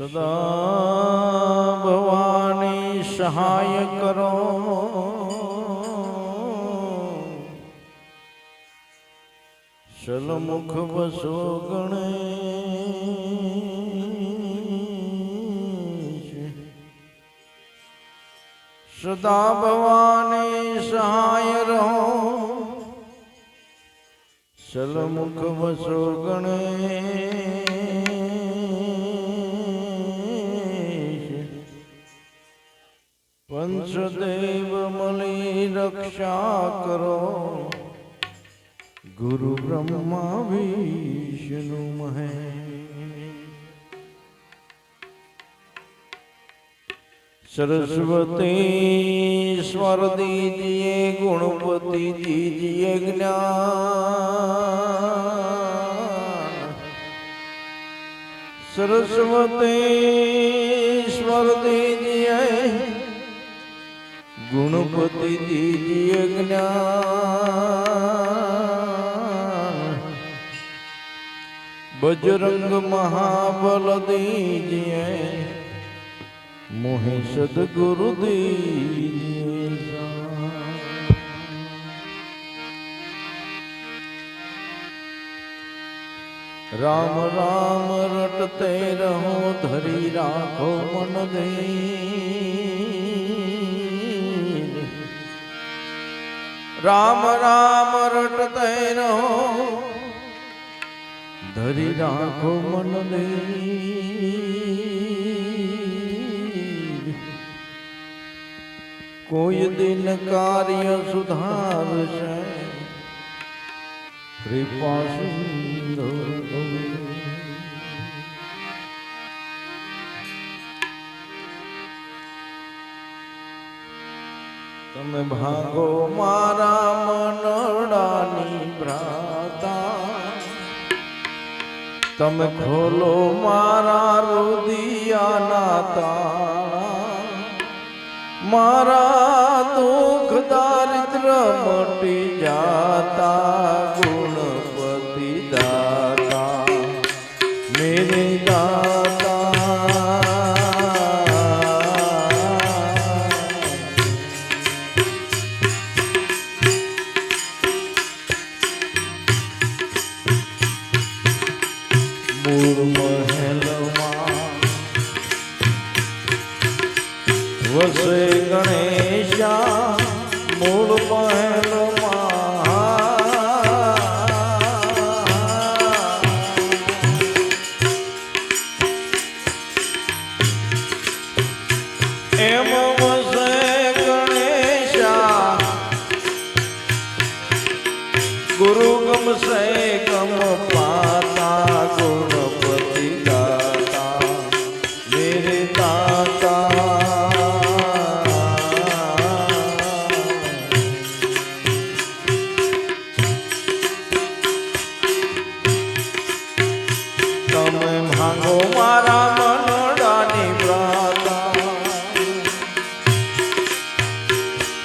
સદા ભવાની સહાય કરો સલમુખ વસો ગણેશ સદા ભવાની સહાય રહો સલમુખ વસો ગણેશ ગુરુ બ્રહ્મા વિષ્ણુ મહે. સરસ્વતી સ્વર દીજીએ ગુણપતિ દીજીએ જ્ઞાન. સરસ્વતી સ્વર દીજીએ ગુણપતિ દીજીએ જ્ઞાન. બજરંગ મહાબલ દીજે મોહે સદગુરુ દીજે રામ રામ, રટતે રહો, ધરી રાખો મન દઈ રામ રામ, રટતે રહો ધરી રાખો મનને. કોઈ દિન કાર્ય સુધારશે. કૃપા તમે ભાગો મારા મનડાની ભ્રાતા. તમે ખોલો મારા રુદિયાના તારા મારા દુઃખ દારિદ્ર મટી જાતા ગુણપતિ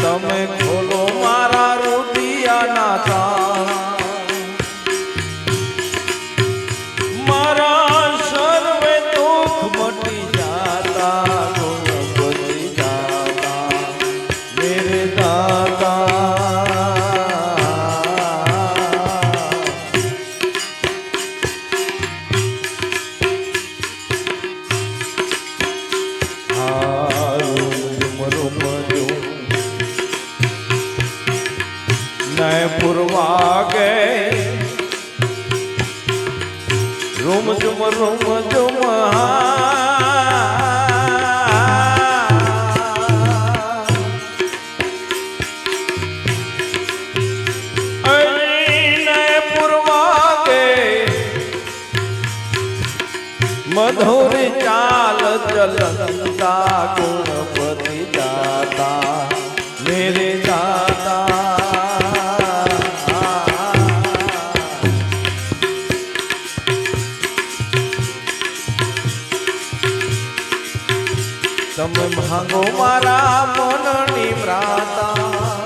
તમે ખોલો મારા રૂપિયાના રૂમ ઝુમ મધુર ચાલ ચલતા તમે ભાંગો મારા મનની પ્રાતા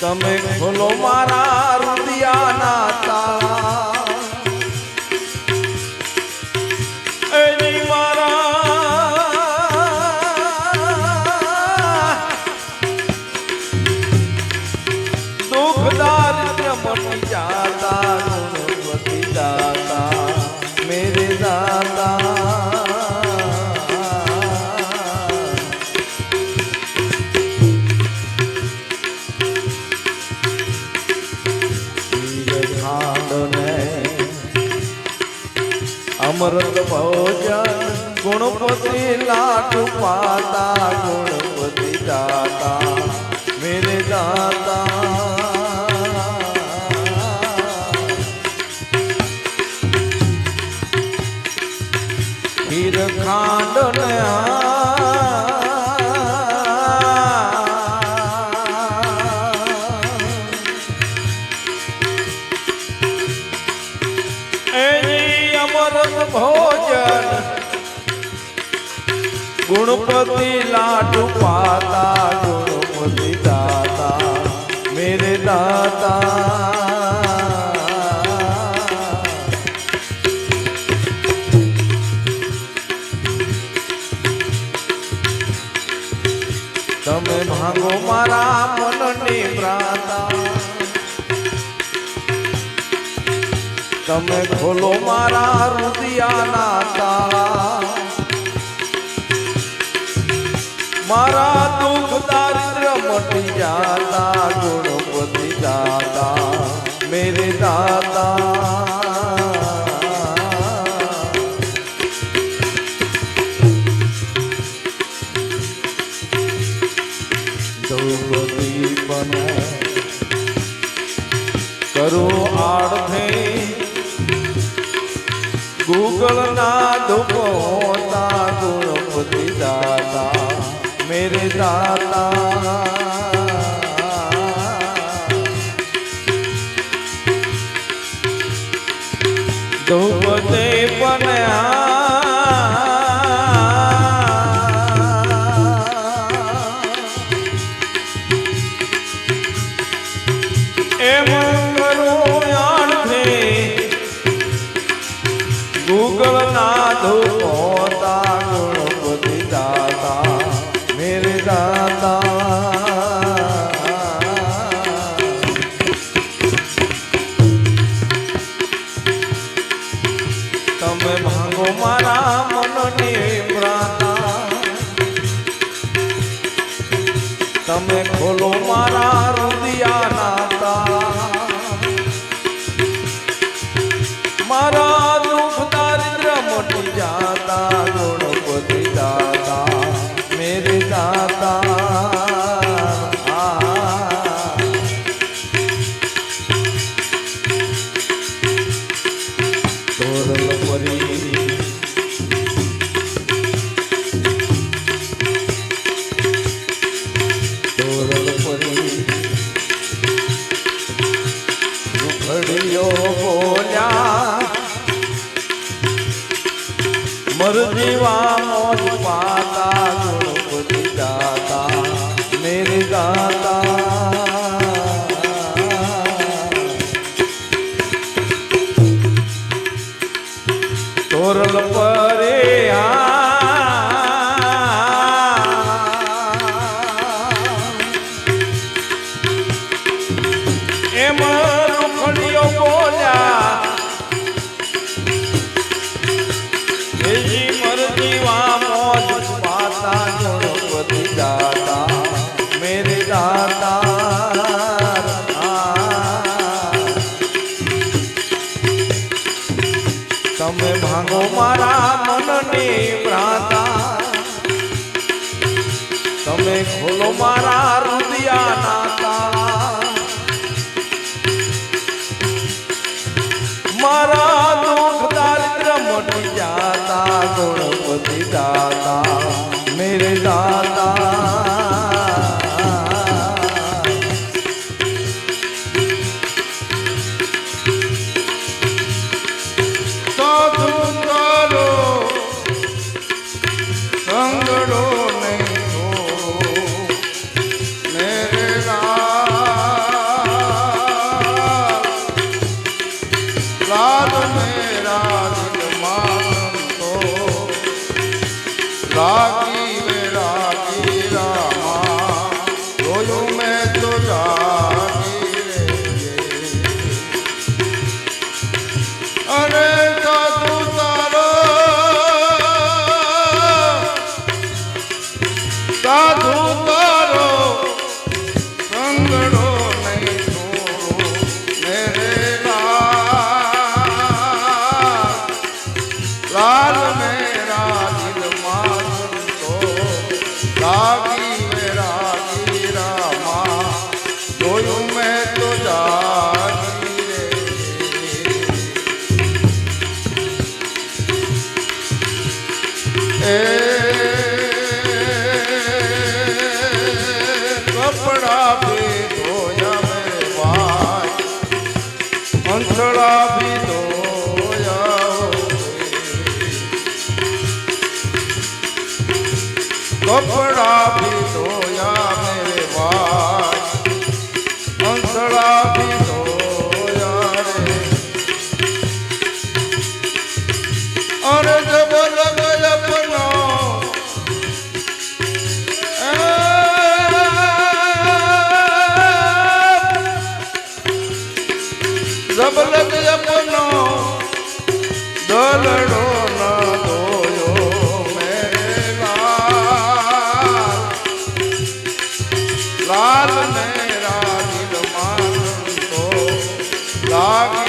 તમે ખોલો મારા અમૃત ભોજન ગુણપતિ લાડુ પાતા ગુણપતિ દાતા મેરે દાતા. ખીર ખાંડ ને એની ગુણપતિ लाडू पाता, गुणपति દાતા मेरे દાતા તમે ભાંગો મારા મનની પ્રાતા તમે ખોલો મારા રુદિયાના તાળા। મારા દુઃખ દારિદ્ર મટી જાતા ગુણપતિ દાદા મેરે દાદા. દ્રૌપદી બને એમ મરજીવા મોજ ખોલો મારા રુદિયાના તાળા. મારા દુઃખ દારિદ્ર મટી જાતા ગુણપતિ દાતા. রাধে લાગી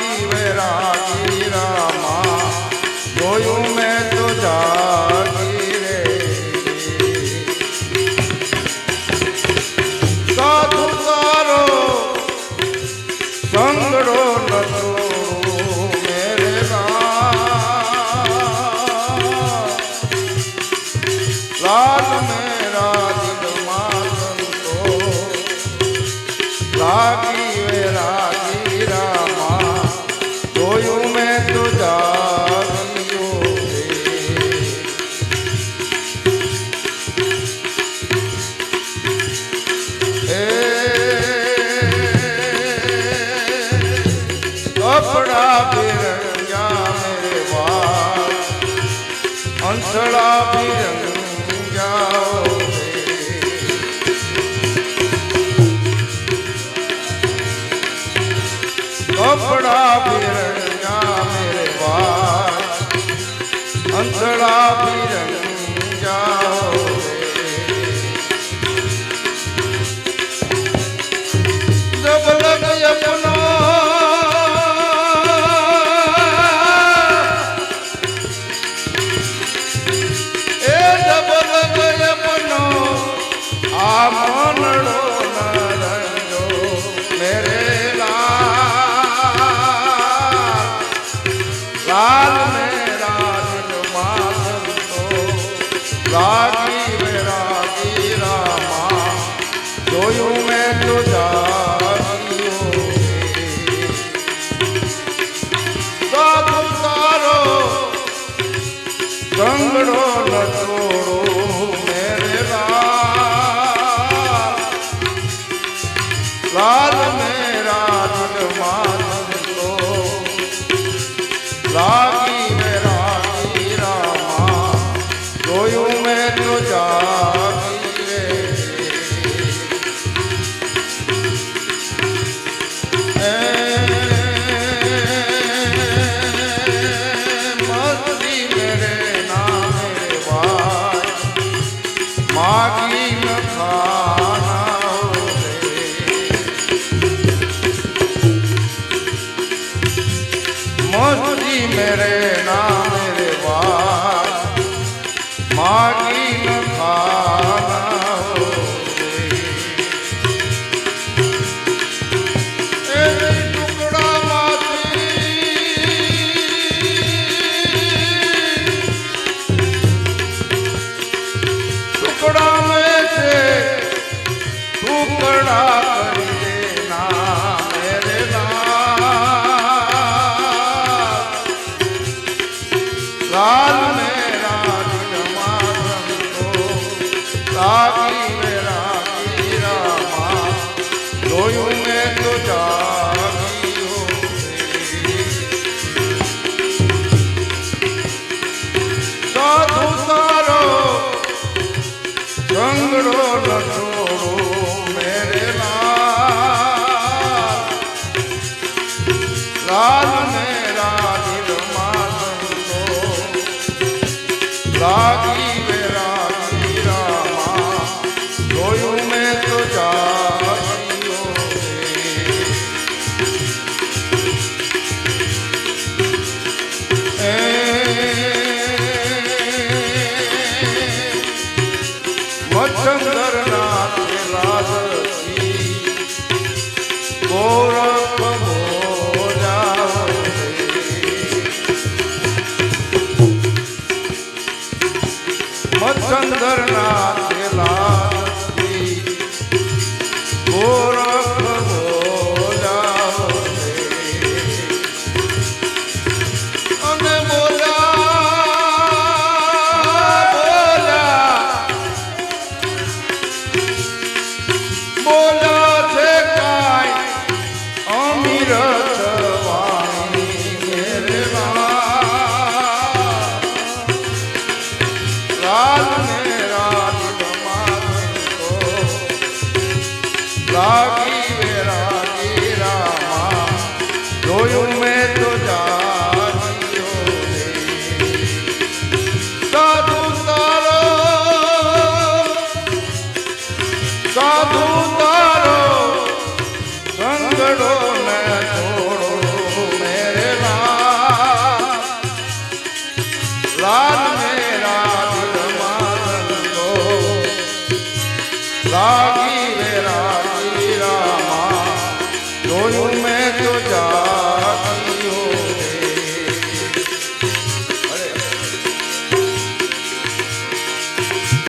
અંસળા ફિરંગા Lord